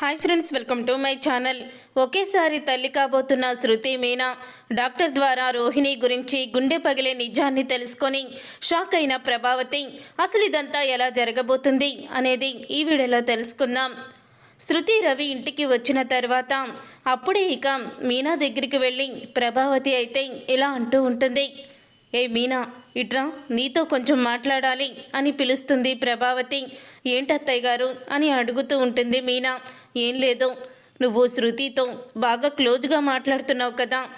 Hi friends welcome to my channel. ఒకేసారి తల్లి కాబోతున్న శృతి మీనా డాక్టర్ ద్వారా రోహిణి గురించి గుండె పగిలే నిజాన్ని తెలుసుకొని షాక్ అయిన ప్రభావతి అసలు ఇదంతా ఎలా జరగబోతుంది అనేది ఈ వీడియోలో తెలుసుకుందాం. శృతి రవి ఇంటికి వచ్చిన తర్వాత అప్పుడే ఇక మీనా దగ్గరికి వెళ్ళి ప్రభావతి అయితే ఇలా అంటూ ఉంటుంది. ఏ మీనా ఇట్రా నీతో కొంచెం మాట్లాడాలి అని పిలుస్తుంది ప్రభావతి. ఏంటత్తయ్య గారు? అని అడుగుతూ ఉంటుంది మీనా. ఏం లేదు. నువ్వు శృతితో బాగా క్లోజ్గా మాట్లాడుతున్నావు కదా.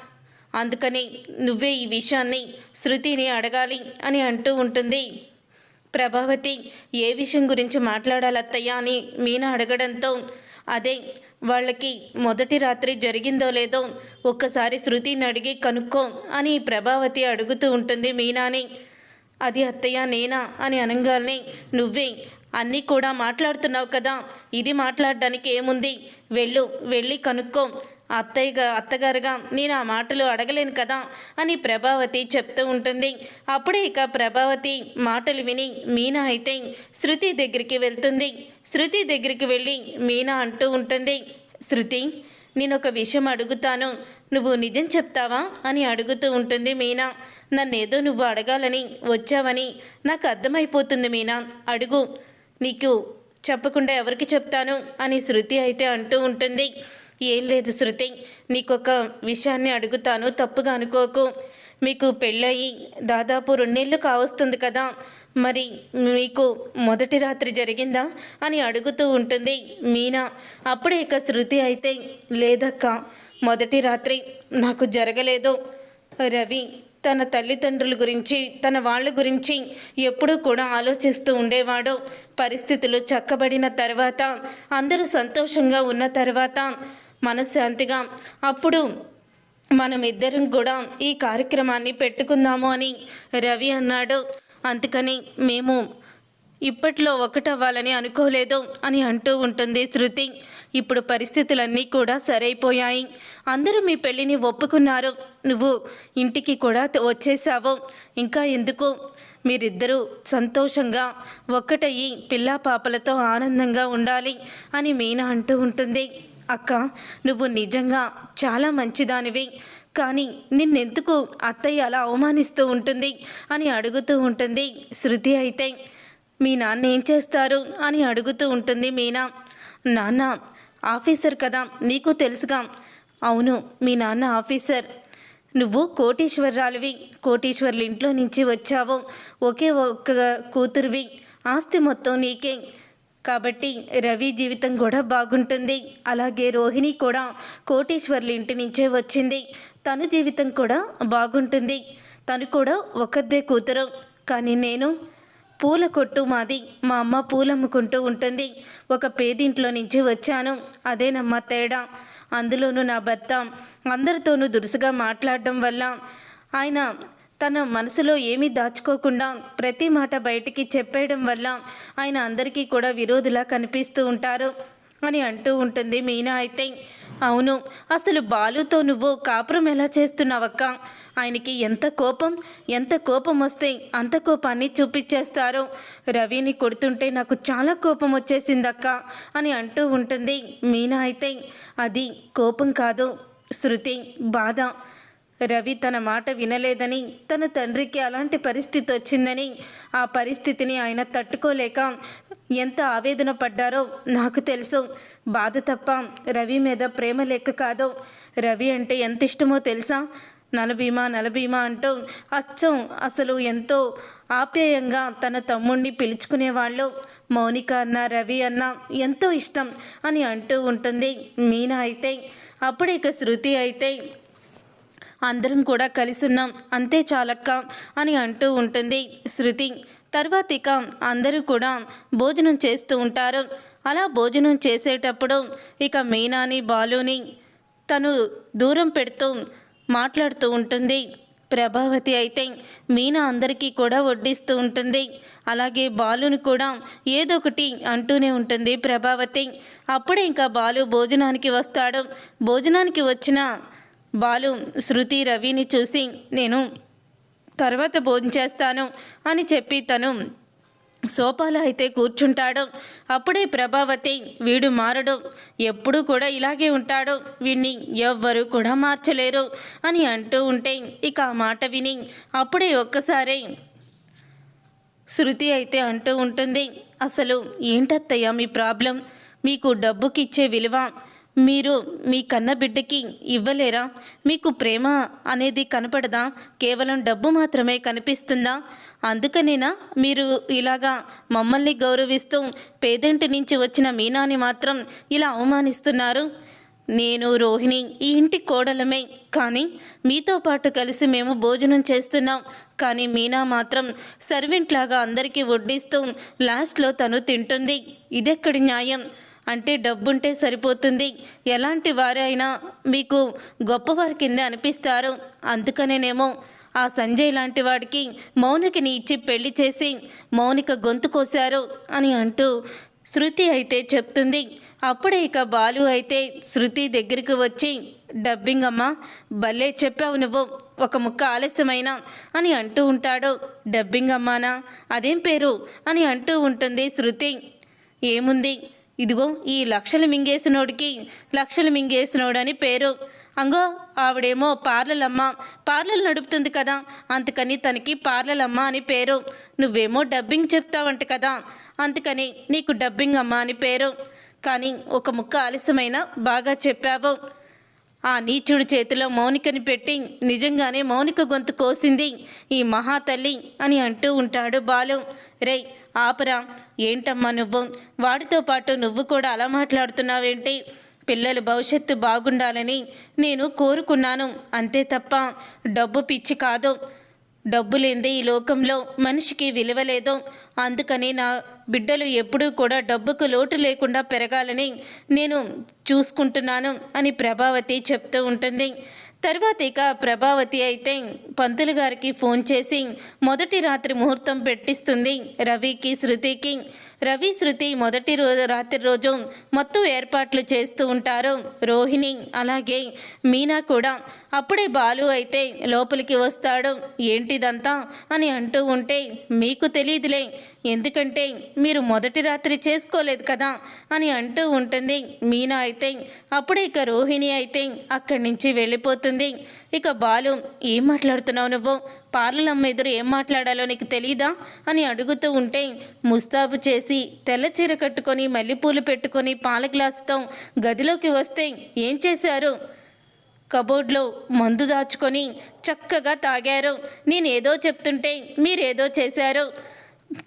అందుకని నువ్వే ఈ విషయాన్ని శృతిని అడగాలి అని అంటూ ఉంటుంది. ప్రభావతి ఏ విషయం గురించి మాట్లాడాలత్తయ్య అని మీనా అడగడంతో అదే వాళ్ళకి మొదటి రాత్రి జరిగిందో లేదో ఒక్కసారి శృతిని అడిగి కనుక్కో అని ప్రభావతి అడుగుతూ ఉంటుంది మీనాని. అది అత్తయ్య నేనా అని అనగానే నువ్వే అన్నీ కూడా మాట్లాడుతున్నావు కదా. ఇది మాట్లాడడానికి ఏముంది? వెళ్ళు వెళ్ళి కనుక్కో. అత్తయ్యగా అత్తగారుగా నేను ఆ మాటలు అడగలేను కదా అని ప్రభావతి చెప్తూ ఉంటుంది. అప్పుడే ఇక ప్రభావతి మాటలు విని మీనా అయితే శృతి దగ్గరికి వెళ్తుంది. శృతి దగ్గరికి వెళ్ళి మీనా అంటూ ఉంటుంది. శృతి నేను ఒక విషయం అడుగుతాను. నువ్వు నిజం చెప్తావా? అని అడుగుతూ ఉంటుంది మీనా. నన్నేదో నువ్వు అడగాలని వచ్చావని నాకు అర్థమైపోతుంది మీనా. అడుగు. నీకు చెప్పకుండా ఎవరికి చెప్తాను? అని శృతి అయితే అంటూ ఉంటుంది. ఏం లేదు శృతి నీకొక విషయాన్ని అడుగుతాను. తప్పుగా అనుకోకు. మీకు పెళ్ళయి దాదాపు రెండేళ్ళు కావస్తుంది కదా. మరి మీకు మొదటి రాత్రి జరిగిందా? అని అడుగుతూ ఉంటుంది మీనా. అప్పుడే ఇక శృతి అయితే లేదక్క మొదటి రాత్రి నాకు జరగలేదు. రవి తన తల్లిదండ్రుల గురించి తన వాళ్ళ గురించి ఎప్పుడూ కూడా ఆలోచిస్తూ ఉండేవాడు. పరిస్థితులు చక్కబడిన తర్వాత అందరూ సంతోషంగా ఉన్న తర్వాత మనశ్శాంతిగా అప్పుడు మనం ఇద్దరం కూడా ఈ కార్యక్రమాన్ని పెట్టుకుందాము అని రవి అన్నాడు. అందుకని మేము ఇప్పట్లో ఒకటవ్వాలని అనుకోలేదు అని అంటూ ఉంటుంది శృతి. ఇప్పుడు పరిస్థితులన్నీ కూడా సరైపోయాయి. అందరూ మీ పెళ్ళిని ఒప్పుకున్నారు. నువ్వు ఇంటికి కూడా వచ్చేసావు ఇంకా ఎందుకు? మీరిద్దరూ సంతోషంగా ఒక్కటయ్యి పిల్లా పాపలతో ఆనందంగా ఉండాలి అని మీనా అంటూ ఉంటుంది. అక్క నువ్వు నిజంగా చాలా మంచిదానివి. కానీ నిన్నెందుకు అత్తయ్య అలా అవమానిస్తూ ఉంటుంది అని అడుగుతూ ఉంటుంది శృతి అయితే. మీ నాన్న ఏం చేస్తారు? అని అడుగుతూ ఉంటుంది మీనా. నాన్న ఆఫీసర్ కదా నీకు తెలుసుగా. అవును మీ నాన్న ఆఫీసర్. నువ్వు కోటీశ్వరరాలివి కోటీశ్వర్ల ఇంట్లో నుంచి వచ్చావు. ఒకే ఒక్క కూతురువి. ఆస్తి మొత్తం నీకే. కాబట్టి రవి జీవితం కూడా బాగుంటుంది. అలాగే రోహిణి కూడా కోటీశ్వర్ల ఇంటి నుంచే వచ్చింది. తను జీవితం కూడా బాగుంటుంది. తను కూడా ఒకదే కూతురు. కానీ నేను పూల కొట్టు మాది. మా అమ్మ పూలమ్ముకుంటూ ఉంటుంది. ఒక పేదింట్లో నుంచి వచ్చాను. అదేనమ్మా తేడా. అందులోనూ నా భర్త అందరితోనూ దురుసుగా మాట్లాడడం వల్ల ఆయన తన మనసులో ఏమీ దాచుకోకుండా ప్రతి మాట బయటికి చెప్పేయడం వల్ల ఆయన అందరికీ కూడా విరోధిలా కనిపిస్తూ ఉంటారు. అని అంటూ ఉంటుంది మీనా అయితే. అవును అసలు బాలుతో నువ్వు కాపురం ఎలా చేస్తున్నావక్క? ఆయనకి ఎంత కోపం ఎంత కోపం వస్తే అంత కోపాన్ని చూపించేస్తారు. రవిని కొడుతుంటే నాకు చాలా కోపం వచ్చేసిందక్క అని అంటూ ఉంటుంది మీనా అయితే. అది కోపం కాదు శృతి బాధ. రవి తన మాట వినలేదని తన తండ్రికి అలాంటి పరిస్థితి వచ్చిందని ఆ పరిస్థితిని ఆయన తట్టుకోలేక ఎంత ఆవేదన పడ్డారో నాకు తెలుసు. బాధ తప్ప రవి మీద ప్రేమ లేక కాదు. రవి అంటే ఎంత ఇష్టమో తెలుసా? నలభీమా నలభీమా అంటూ అచ్చం అసలు ఎంతో ఆప్యాయంగా తన తమ్ముణ్ణి పిలుచుకునేవాళ్ళు. మౌనిక అన్న రవి అన్న ఎంతో ఇష్టం అని అంటూ ఉంటుంది. మీనా అయితే అప్పుడే ఇక శృతి అయితే అందరం కూడా కలిసి ఉన్నాం అంతే చాలక్క అని అంటూ ఉంటుంది శృతి. తర్వాత ఇక అందరూ కూడా భోజనం చేస్తూ ఉంటారు. అలా భోజనం చేసేటప్పుడు ఇక మీనాని బాలుని తను దూరం పెడుతూ మాట్లాడుతూ ఉంటుంది. ప్రభావతి అయితే మీనా అందరికీ కూడా వడ్డిస్తూ ఉంటుంది. అలాగే బాలుని కూడా ఏదో ఒకటి అంటూనే ఉంటుంది ప్రభావతి. అప్పుడే ఇంకా బాలు భోజనానికి వస్తాడు. భోజనానికి వచ్చిన బాలు శృతి రవిని చూసి నేను తర్వాత భోజనం చేస్తాను అని చెప్పి తను సోఫాలో అయితే కూర్చుంటాడు. అప్పుడే ప్రభావతి వీడు మారడు. ఎప్పుడూ కూడా ఇలాగే ఉంటాడు. వీడిని ఎవ్వరూ కూడా మార్చలేరు అని అంటూ ఉంటే ఇక ఆ మాట విని అప్పుడే ఒక్కసారి శృతి అయితే అంటూ ఉంటుంది అసలు ఏంటత్తయ్య మీ ప్రాబ్లం? మీకు డబ్బుకిచ్చే విలువ? మీరు మీ కన్న బిడ్డకి ఇవ్వలేరా? మీకు ప్రేమ అనేది కనపడదా? కేవలం డబ్బు మాత్రమే కనిపిస్తుందా? అందుకనేనా మీరు ఇలాగా మమ్మల్ని గౌరవిస్తూ పేదంటి నుంచి వచ్చిన మీనాని మాత్రం ఇలా అవమానిస్తున్నారు? నేను రోహిణి ఈ ఇంటి కోడలమే. కానీ మీతో పాటు కలిసి మేము భోజనం చేస్తున్నాం. కానీ మీనా మాత్రం సర్వెంట్ లాగా అందరికీ వడ్డిస్తూ లాస్ట్లో తను తింటుంది. ఇదెక్కడి న్యాయం? అంటే డబ్బుంటే సరిపోతుంది. ఎలాంటి వారైనా మీకు గొప్పవారి కింద అనిపిస్తారు. అందుకనేనేమో ఆ సంజయ్ లాంటి వాడికి మౌనికని ఇచ్చి పెళ్ళి చేసి మౌనిక గొంతు కోశారు అని అంటూ శృతి అయితే చెప్తుంది. అప్పుడే ఇక బాలు అయితే శృతి దగ్గరికి వచ్చి డబ్బింగ్ అమ్మా భలే చెప్పావు నువ్వు. ఒక ముక్క ఆలస్యమైన అని అంటూ ఉంటాడు. డబ్బింగ్ అమ్మానా అదేం పేరు? అని అంటూ ఉంటుంది శృతి. ఏముంది? ఇదిగో ఈ లక్షలు మింగేసినోడికి లక్షలు మింగేసినోడు అని పేరు. అంగో ఆవిడేమో పార్లలమ్మ. పార్లలు నడుపుతుంది కదా అందుకని తనకి పార్లలమ్మ అని పేరు. నువ్వేమో డబ్బింగ్ చెప్తావంట కదా అందుకని నీకు డబ్బింగ్ అమ్మ అని పేరు. కానీ ఒక ముక్క ఆలస్యమైన బాగా చెప్పావు. ఆ నీచుడు చేతిలో మౌనికని పెట్టి నిజంగానే మౌనిక గొంతు కోసింది. ఈ మహాతల్లి అని అంటూ ఉంటాడు బాలు. రేయ్ ఆపరా. ఏంటమ్మా నువ్వు? వాడితో పాటు నువ్వు కూడా అలా మాట్లాడుతున్నావేంటి? పిల్లల భవిష్యత్తు బాగుండాలని నేను కోరుకున్నాను. అంతే తప్ప డబ్బు పిచ్చి కాదు. డబ్బు లేనిదే ఈ లోకంలో మనిషికి విలువ లేదు. అందుకని నా బిడ్డలు ఎప్పుడూ కూడా డబ్బుకు లోటు లేకుండా పెరగాలని నేను చూసుకుంటున్నాను అని ప్రభావతి చెప్తూ ఉంటుంది. తర్వాత ఇక ప్రభావతి అయితే పంతులు గారికి ఫోన్ చేసి మొదటి రాత్రి ముహూర్తం పెట్టిస్తుంది రవికి శృతికి. రవి శృతి మొదటి రోజు రాత్రి రోజు మొత్తం ఏర్పాట్లు చేస్తూ ఉంటారు. రోహిణి అలాగే మీనా కూడా అప్పుడే బాలు అయితే లోపలికి వస్తాడు. ఏంటిదంతా? అని అంటూ ఉంటే మీకు తెలియదులే ఎందుకంటే మీరు మొదటి రాత్రి చేసుకోలేదు కదా? అని అంటూ ఉంటుంది మీనా అయితే. అప్పుడే ఇక రోహిణి అయితే అక్కడి నుంచి వెళ్ళిపోతుంది. ఇక బాలు ఏం మాట్లాడుతున్నావు నువ్వు? పార్లమ్మ ఎదురు ఏం మాట్లాడాలో నీకు తెలీదా? అని అడుగుతూ ఉంటే ముస్తాబు చేసి తెల్ల చీర కట్టుకొని మల్లెపూలు పెట్టుకొని పాల గ్లాసుతో గదిలోకి వస్తే ఏం చేశారు? కబోర్డ్లో మందు దాచుకొని చక్కగా తాగారు. నేనేదో చెప్తుంటే మీరేదో చేశారు.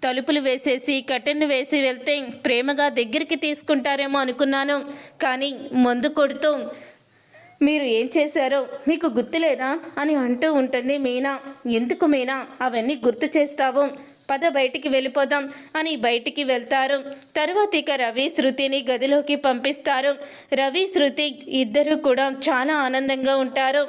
తలుపులు వేసేసి కట్టెన్ వేసి వెళ్తే ప్రేమగా దగ్గరికి తీసుకుంటారేమో అనుకున్నాను. కానీ మందు కొడుతూ మీరు ఏం చేశారో? మీకు గుర్తులేదా? అని అంటూ ఉంటుంది మీనా. ఎందుకు మీనా? అవన్నీ గుర్తు చేస్తావు. పద బయటికి వెళ్ళిపోదాం అని బయటికి వెళ్తారు. తరువాత ఇక రవి శృతిని గదిలోకి పంపిస్తారు. రవి శృతి ఇద్దరు కూడా చాలా ఆనందంగా ఉంటారు.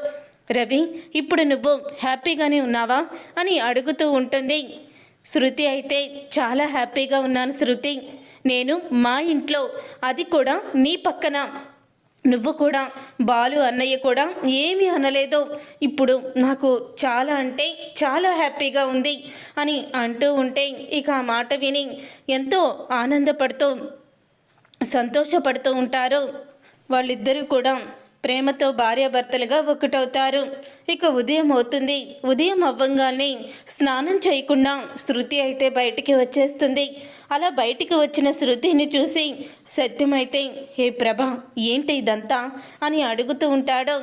రవి ఇప్పుడు నువ్వు హ్యాపీగానే ఉన్నావా? అని అడుగుతూ ఉంటుంది. శృతి అయితే చాలా హ్యాపీగా ఉన్నాను శృతి. నేను మా ఇంట్లో అది కూడా నీ పక్కన. నువ్వు కూడా బాలు అన్నయ్య కూడా ఏమీ అనలేదు ఇప్పుడు నాకు చాలా అంటే చాలా హ్యాపీగా ఉంది అని అంటూ ఉంటే ఇక ఆ మాట విని ఎంతో ఆనందపడుతూ సంతోషపడుతూ ఉంటారు. వాళ్ళిద్దరూ కూడా ప్రేమతో భార్యాభర్తలుగా ఒకటవుతారు. ఇక ఉదయం అవుతుంది. ఉదయం అవ్వంగానే స్నానం చేయకుండా శృతి అయితే బయటికి వచ్చేస్తుంది. అలా బయటికి వచ్చిన శృతిని చూసి సత్యమైతే హే ప్రభ ఏంటి ఇదంతా? అని అడుగుతూ ఉంటాడు.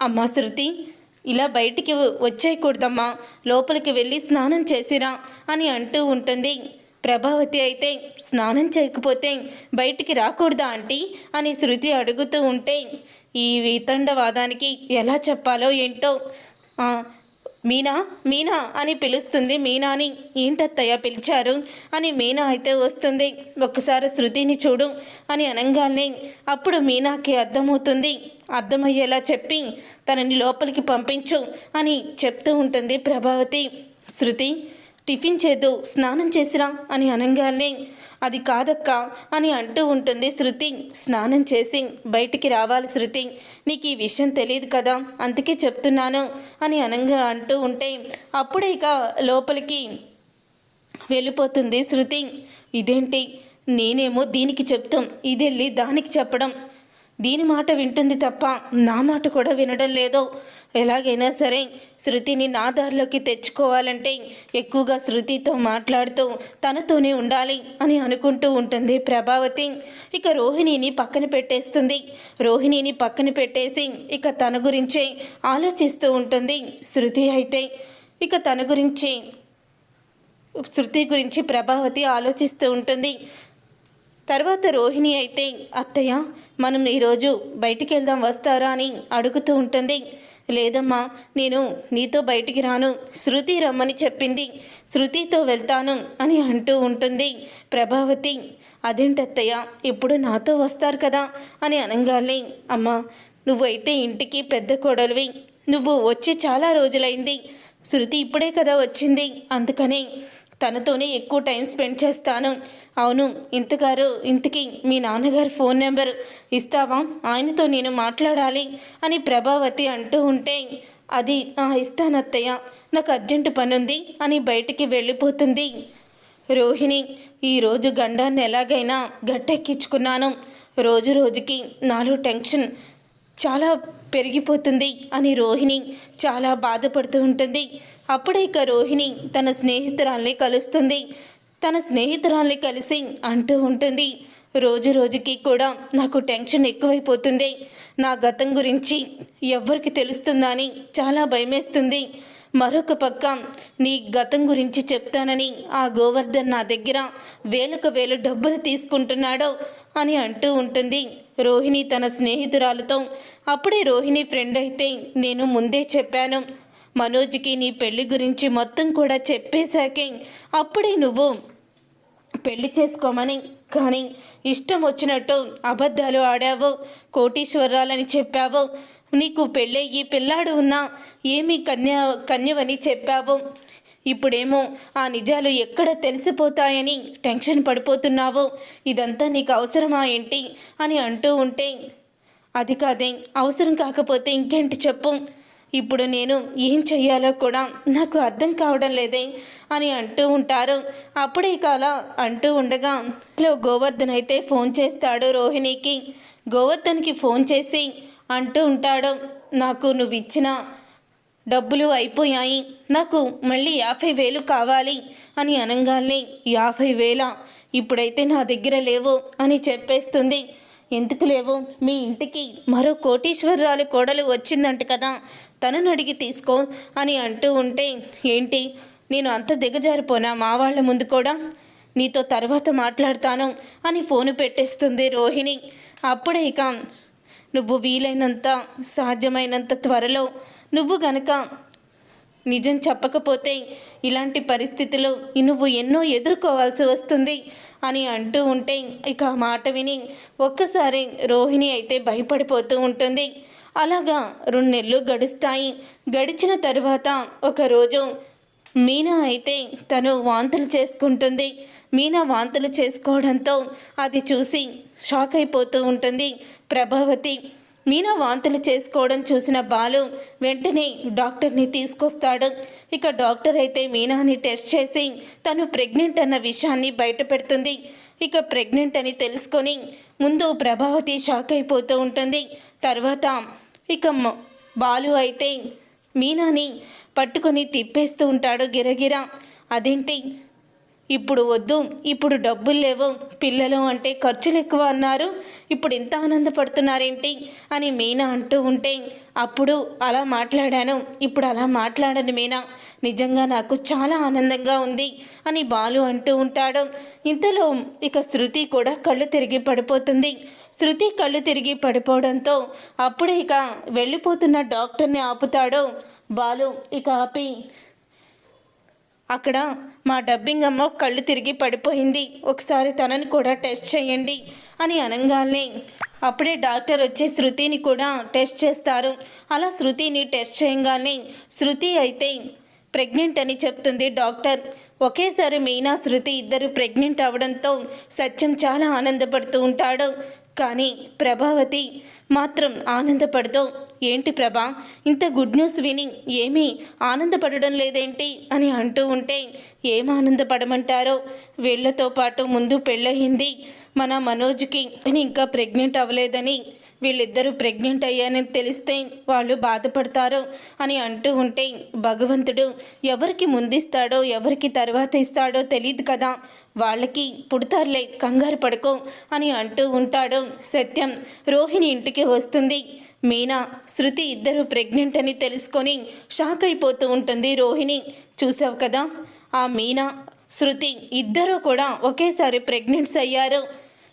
అమ్మా శృతి ఇలా బయటికి వచ్చేయకూడదమ్మా. లోపలికి వెళ్ళి స్నానం చేసిరా అని అంటూ ఉంటుంది. ప్రభావతి అయితే స్నానం చేయకపోతే బయటికి రాకూడదా ఆంటీ? అని శృతి అడుగుతూ ఉంటే ఈ వితండవాదానికి ఎలా చెప్పాలో ఏంటో మీనా మీనా అని పిలుస్తుంది. మీనాని ఏంటత్తయ్య పిలిచారు? అని మీనా అయితే వస్తుంది. ఒక్కసారి శృతిని చూడు అని అనగానే అప్పుడు మీనాకి అర్థమవుతుంది. అర్థమయ్యేలా చెప్పి తనని లోపలికి పంపించు అని చెప్తూ ఉంటుంది ప్రభావతి. శృతి టిఫిన్ చేద్దు స్నానం చేసిరా అని అనగానే అది కాదక్క అని అంటూ ఉంటుంది శృతి. స్నానం చేసి బయటికి రావాలి శృతి. నీకు ఈ విషయం తెలియదు కదా అందుకే చెప్తున్నాను అని అనంగా అంటూ ఉంటే అప్పుడే ఇక లోపలికి వెళ్ళిపోతుంది శృతి. ఇదేంటి? నేనేమో దీనికి చెప్తాం ఇదెళ్ళి దానికి చెప్పడం. దీని మాట వింటుంది తప్ప నా మాట కూడా వినడం లేదు. ఎలాగైనా సరే శృతిని నా దారిలోకి తెచ్చుకోవాలంటే ఎక్కువగా శృతితో మాట్లాడుతూ తనతోనే ఉండాలి అని అనుకుంటూ ఉంటుంది ప్రభావతి. ఇక రోహిణిని పక్కన పెట్టేస్తుంది. రోహిణిని పక్కన పెట్టేసి ఇక తన గురించే ఆలోచిస్తూ ఉంటుంది శృతి అయితే. ఇక తన గురించి శృతి గురించి ప్రభావతి ఆలోచిస్తూ ఉంటుంది. తర్వాత రోహిణి అయితే అత్తయ్య మనం ఈరోజు బయటికి వెళ్దాం వస్తారా? అని అడుగుతూ ఉంటుంది. లేదమ్మా నేను నీతో బయటికి రాను. శృతి రమ్మని చెప్పింది. శృతితో వెళ్తాను అని అంటూ ఉంటుంది ప్రభావతి. అదేంటత్తయ్య ఇప్పుడు నాతో వస్తారు కదా? అని అనగాలి అమ్మా నువ్వైతే ఇంటికి పెద్ద కోడలివి. నువ్వు వచ్చి చాలా రోజులైంది. శృతి ఇప్పుడే కదా వచ్చింది. అందుకని తనతోనే ఎక్కువ టైం స్పెండ్ చేస్తాను. అవును ఇంతగారు ఇంతకి మీ నాన్నగారు ఫోన్ నెంబర్ ఇస్తావా? ఆయనతో నేను మాట్లాడాలి అని ప్రభావతి అంటూ ఉంటే అది "ఆ, ఇస్తానత్తయ్య నాకు అర్జెంటు పని ఉంది అని బయటికి వెళ్ళిపోతుంది. రోహిణి ఈరోజు గండాన్ని ఎలాగైనా గట్టెక్కించుకున్నాను. రోజు రోజుకి నాలో టెన్షన్ చాలా పెరిగిపోతుంది అని రోహిణి చాలా బాధపడుతూ ఉంటుంది. అప్పుడే ఇక రోహిణి తన స్నేహితురాల్ని కలుస్తుంది. తన స్నేహితురాల్ని కలిసి అంటూ ఉంటుంది రోజు రోజుకి కూడా నాకు టెన్షన్ ఎక్కువైపోతుంది. నా గతం గురించి ఎవరికి తెలుస్తుందని చాలా భయమేస్తుంది. మరొక పక్క నీ గతం గురించి చెప్తానని ఆ గోవర్ధన్ నా దగ్గర వేలకు వేలు డబ్బులు తీసుకుంటున్నాడో అని అంటూ ఉంటుంది. రోహిణి తన స్నేహితురాలతో అప్పుడే రోహిణి ఫ్రెండ్ అయితే నేను ముందే చెప్పాను. మనోజ్కి నీ పెళ్ళి గురించి మొత్తం కూడా చెప్పేశాకే అప్పుడే నువ్వు పెళ్ళి చేసుకోమని. కానీ ఇష్టం వచ్చినట్టు అబద్ధాలు ఆడావు కోటీశ్వరాలని చెప్పావు. నీకు పెళ్ళయ్యి పిల్లాడు ఉన్నా ఏమి కన్య కన్యవని చెప్పావు. ఇప్పుడేమో ఆ నిజాలు ఎక్కడ తెలిసిపోతాయని టెన్షన్ పడిపోతున్నావు. ఇదంతా నీకు అవసరమా ఏంటి అని అంటూ ఉంటే అది కాదే అవసరం కాకపోతే ఇంకేంటి చెప్పు. ఇప్పుడు నేను ఏం చెయ్యాలో కూడా నాకు అర్థం కావడం లేదే అని అంటూ ఉంటారు. అప్పుడే కాల అంటూ ఉండగా లో గోవర్ధన్ అయితే ఫోన్ చేస్తాడు రోహిణికి. గోవర్ధన్కి ఫోన్ చేసి అంటూ ఉంటాడు నాకు నువ్వు ఇచ్చిన డబ్బులు అయిపోయాయి. నాకు మళ్ళీ యాభై వేలు కావాలి అని అనగానే యాభై వేల ఇప్పుడైతే నా దగ్గర లేవు అని చెప్పేస్తుంది. ఎందుకు లేవు? మీ ఇంటికి మరో కోటీశ్వరరాలు కోడలు వచ్చిందంట కదా. తనను అడిగి తీసుకో అని అంటూ ఉంటే ఏంటి? నేను అంత దిగజారిపోనా మా వాళ్ళ ముందు కూడా? నీతో తర్వాత మాట్లాడతాను అని ఫోను పెట్టేస్తుంది రోహిణి. అప్పుడే ఇక నువ్వు వీలైనంత సాధ్యమైనంత త్వరలో నువ్వు గనక నిజం చెప్పకపోతే ఇలాంటి పరిస్థితులు నువ్వు ఎన్నో ఎదుర్కోవాల్సి వస్తుంది అని అంటూ ఉంటే ఇక ఆ మాట విని ఒక్కసారి రోహిణి అయితే భయపడిపోతూ ఉంటుంది. అలాగా రెండు నెలలు గడుస్తాయి. గడిచిన తర్వాత ఒకరోజు మీనా అయితే తను వాంతులు చేసుకుంటుంది. మీనా వాంతులు చేసుకోవడంతో అది చూసి షాక్ అయిపోతూ ఉంటుంది. ప్రభావతి మీనా వాంతులు చేసుకోవడం చూసిన బాలు వెంటనే డాక్టర్ని తీసుకొస్తాడు. ఇక డాక్టర్ అయితే మీనాని టెస్ట్ చేసి తను ప్రెగ్నెంట్ అన్న విషయాన్ని బయటపెడుతుంది ఇక ప్రెగ్నెంట్ అని తెలుసుకొని ముందు ప్రభావతి షాక్ అయిపోతూ ఉంటుంది. తర్వాత ఇక బాలు అయితే మీనాని పట్టుకొని తిప్పేస్తూ ఉంటాడు గిరగిర. అదేంటి? ఇప్పుడు వద్దు ఇప్పుడు డబ్బులు లేవు పిల్లలు అంటే ఖర్చులు ఎక్కువ అన్నారు ఇప్పుడు ఇంత ఆనందపడుతున్నారేంటి అని మీనా అంటూ ఉంటే అప్పుడు అలా మాట్లాడాను ఇప్పుడు అలా మాట్లాడను మీనా నిజంగా నాకు చాలా ఆనందంగా ఉంది అని బాలు అంటూ ఉంటాడు. ఇంతలో ఇక శృతి కూడా కళ్ళు తిరిగి పడిపోతుంది. శృతి కళ్ళు తిరిగి పడిపోవడంతో అప్పుడే ఇక వెళ్ళిపోతున్న డాక్టర్ని ఆపుతాడు. బాలు ఇక ఆపి అక్కడ మా డబ్బింగ్ అమ్మ కళ్ళు తిరిగి పడిపోయింది. ఒకసారి తనని కూడా టెస్ట్ చేయండి అని అనగానే. అప్పుడే డాక్టర్ వచ్చి శృతిని కూడా టెస్ట్ చేస్తారు. అలా శృతిని టెస్ట్ చేయగానే శృతి అయితే ప్రెగ్నెంట్ అని చెప్తుంది డాక్టర్. ఒకేసారి మీనా శృతి ఇద్దరు ప్రెగ్నెంట్ అవడంతో సత్యం చాలా ఆనందపడుతూ ఉంటాడు. కానీ ప్రభావతి మాత్రం ఆనందపడుతూ ఏంటి ప్రభా? ఇంత గుడ్ న్యూస్ విని ఏమీ ఆనందపడడం లేదేంటి? అని అంటూ ఉంటే ఏం ఆనందపడమంటారో? వీళ్ళతో పాటు ముందు పెళ్ళయింది మన మనోజ్కి. ఇంకా ప్రెగ్నెంట్ అవ్వలేదని వీళ్ళిద్దరూ ప్రెగ్నెంట్ అయ్యానని తెలిస్తే వాళ్ళు బాధపడతారు అని అంటూ ఉంటే భగవంతుడు ఎవరికి ముందిస్తాడో ఎవరికి తర్వాత ఇస్తాడో తెలియదు కదా. వాళ్ళకి పుడతారులే కంగారు పడుకో అని అంటూ ఉంటాడు సత్యం. రోహిణి ఇంటికి వస్తుంది. మీనా శృతి ఇద్దరు ప్రెగ్నెంట్ అని తెలుసుకొని షాక్ అయిపోతూ ఉంటుంది రోహిణి. చూసావు కదా? ఆ మీనా శృతి ఇద్దరూ కూడా ఒకేసారి ప్రెగ్నెంట్స్ అయ్యారు.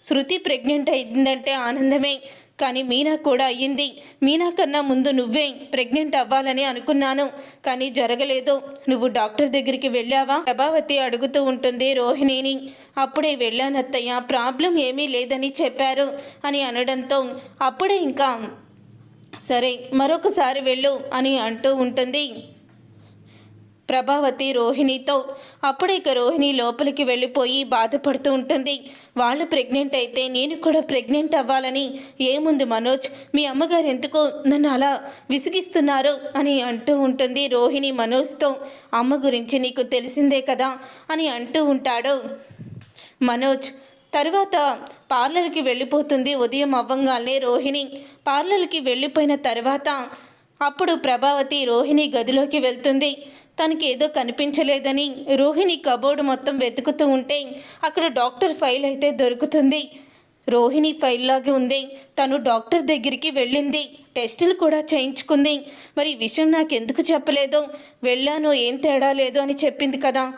శృతి ప్రెగ్నెంట్ అయిందంటే ఆనందమే కానీ మీనా కూడా అయ్యింది. మీనా కన్నా ముందు నువ్వే ప్రెగ్నెంట్ అవ్వాలని అనుకున్నాను కానీ జరగలేదు. నువ్వు డాక్టర్ దగ్గరికి వెళ్ళావా? ప్రభావతి అడుగుతూ ఉంటుంది రోహిణిని. అప్పుడే వెళ్ళానత్తయ్య ప్రాబ్లం ఏమీ లేదని చెప్పారు అని అనడంతో అప్పుడే ఇంకా సరే మరొకసారి వెళ్ళు అని అంటూ ఉంటుంది. ప్రభావతి రోహిణితో అప్పుడే ఇక రోహిణి లోపలికి వెళ్ళిపోయి బాధపడుతూ ఉంటుంది. వాళ్ళు ప్రెగ్నెంట్ అయితే నేను కూడా ప్రెగ్నెంట్ అవ్వాలని ఏముంది మనోజ్? మీ అమ్మగారు ఎందుకు నన్ను అలా విసిగిస్తున్నారు అని అంటూ ఉంటుంది రోహిణి మనోజ్తో. అమ్మ గురించి నీకు తెలిసిందే కదా అని అంటూ ఉంటాడు. మనోజ్ తర్వాత పార్లర్కి వెళ్ళిపోతుంది ఉదయం అవ్వంగానే రోహిణి. పార్లర్కి వెళ్ళిపోయిన తర్వాత అప్పుడు ప్రభావతి రోహిణి గదిలోకి వెళ్తుంది. తనకి ఏదో కనిపించలేదని రోహిణి కబోర్డు మొత్తం వెతుకుతూ ఉంటే అక్కడ డాక్టర్ ఫైల్ అయితే దొరుకుతుంది. రోహిణి ఫైల్లాగే ఉంది. తను డాక్టర్ దగ్గరికి వెళ్ళింది. టెస్టులు కూడా చేయించుకుంది. మరి ఈ విషయం నాకు ఎందుకు చెప్పలేదు? వెళ్ళాను ఏం తేడా లేదు అని చెప్పింది కదా.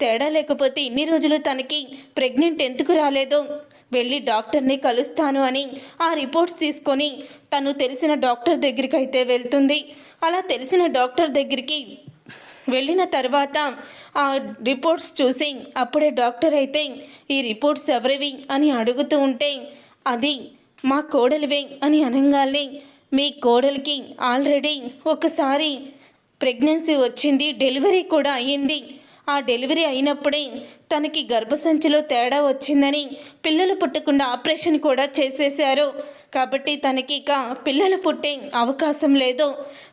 తేడా లేకపోతే ఇన్ని రోజులు తనకి ప్రెగ్నెంట్ ఎందుకు రాలేదో వెళ్ళి డాక్టర్ని కలుస్తాను అని ఆ రిపోర్ట్స్ తీసుకొని తను తెలిసిన డాక్టర్ దగ్గరికి అయితే వెళ్తుంది. అలా తెలిసిన డాక్టర్ దగ్గరికి వెళ్ళిన తర్వాత ఆ రిపోర్ట్స్ చూసి అప్పుడే డాక్టర్ అయితే ఈ రిపోర్ట్స్ ఎవరివి అని అడుగుతూ ఉంటే అది మా కోడలివే అని అనగానే మీ కోడలికి ఆల్రెడీ ఒకసారి ప్రెగ్నెన్సీ వచ్చింది డెలివరీ కూడా అయ్యింది. ఆ డెలివరీ అయినప్పుడే తనకి గర్భసంచిలో తేడా వచ్చిందని పిల్లలు పుట్టకుండా ఆపరేషన్ కూడా చేసేశారు. కాబట్టి తనకి ఇక పిల్లలు పుట్టే అవకాశం లేదు.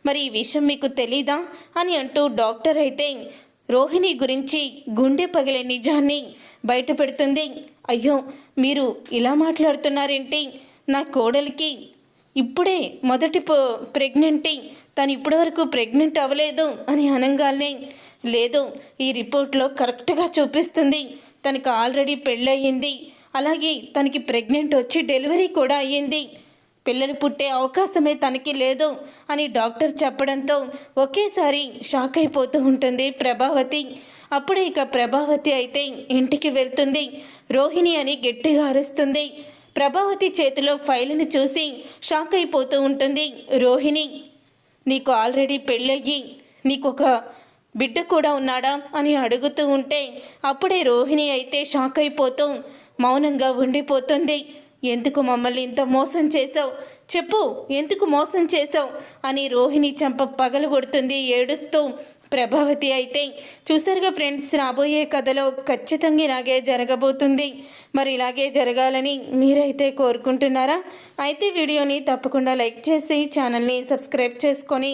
మరి ఈ విషయం మీకు తెలీదా? అని అంటూ డాక్టర్ అయితే రోహిణి గురించి గుండె పగిలే నిజాన్ని బయట పెడుతుంది అయ్యో మీరు ఇలా మాట్లాడుతున్నారేంటి? నా కోడలికి ఇప్పుడే మొదటి ప్రెగ్నెంటీ తను ఇప్పటివరకు ప్రెగ్నెంట్ అవ్వలేదు అని అనగానే లేదు ఈ రిపోర్ట్లో కరెక్ట్గా చూపిస్తుంది. తనకు ఆల్రెడీ పెళ్ళయింది. అలాగే తనకి ప్రెగ్నెంట్ వచ్చి డెలివరీ కూడా అయ్యింది. పిల్లలు పుట్టే అవకాశమే తనకి లేదు అని డాక్టర్ చెప్పడంతో ఒకేసారి షాక్ అయిపోతూ ఉంటుంది ప్రభావతి. అప్పుడే ఇక ప్రభావతి అయితే ఇంటికి వెళ్తుంది. రోహిణి అని గట్టిగా అరుస్తుంది. ప్రభావతి చేతిలో ఫైల్ను చూసి షాక్ అయిపోతూ ఉంటుంది. రోహిణి నీకు ఆల్రెడీ పెళ్ళయ్యి నీకు ఒక బిడ్డ కూడా ఉన్నాడా అని అడుగుతూ ఉంటే అప్పుడే రోహిణి అయితే షాక్ అయిపోతూ మౌనంగా ఉండిపోతుంది. ఎందుకు మమ్మల్ని ఇంత మోసం చేసావు చెప్పు ఎందుకు మోసం చేసావు అని రోహిణి చంప పగలు కొడుతుంది ఏడుస్తూ. ప్రభావతి అయితే చూసారుగా ఫ్రెండ్స్ రాబోయే కథలో ఖచ్చితంగా ఇలాగే జరగబోతుంది. మరి ఇలాగే జరగాలని మీరైతే కోరుకుంటున్నారా? అయితే వీడియోని తప్పకుండా లైక్ చేసి ఛానల్ని సబ్స్క్రైబ్ చేసుకొని